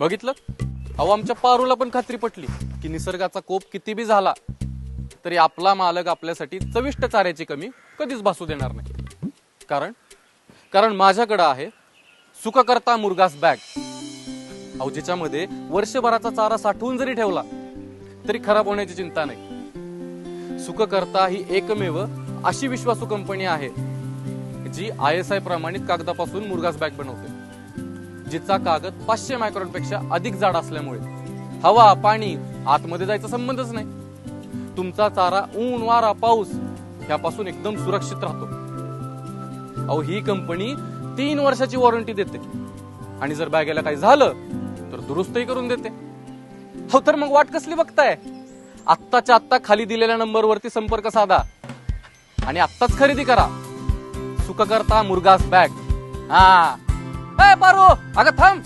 बघितलं? अहो आमच्या पारूला पण खात्री पटली की निसर्गाचा कोप किती बी झाला तरी आपला मालक आपल्यासाठी चविष्ट चाऱ्याची कमी कधीच भासू देणार नाही. कारण? कारण माझ्याकडं आहे सुखकर्ता मुरगास बॅग अहो ज्याच्यामध्ये वर्षभराचा चारा साठवून जरी ठेवला तरी खराब होण्याची चिंता नाही. सुखकर्ता ही एकमेव अशी विश्वासू कंपनी आहे जी आय एस आय प्रमाणित कागदापासून मुरगास बॅग बनवते जिचा कागद पाचशे मायक्रॉनपेक्षा अधिक जाड असल्यामुळे हवा पाणी आतमध्ये जायचा संबंधच नाही. तुमचा चारा ऊन वारा पाऊस ह्यापासून एकदम सुरक्षित राहतो. अहो ही कंपनी तीन वर्षाची वॉरंटी देते. आणि जर बॅगेला काही झालं तर दुरुस्तही करून देते. हो तर मग वाट कसली बघताय? आत्ताच्या आत्ता खाली दिलेल्या नंबरवरती संपर्क साधा. आणि आत्ताच खरेदी करा. सुखकर्ता मुर्गास बॅग हा. ए पारू अगं थांब.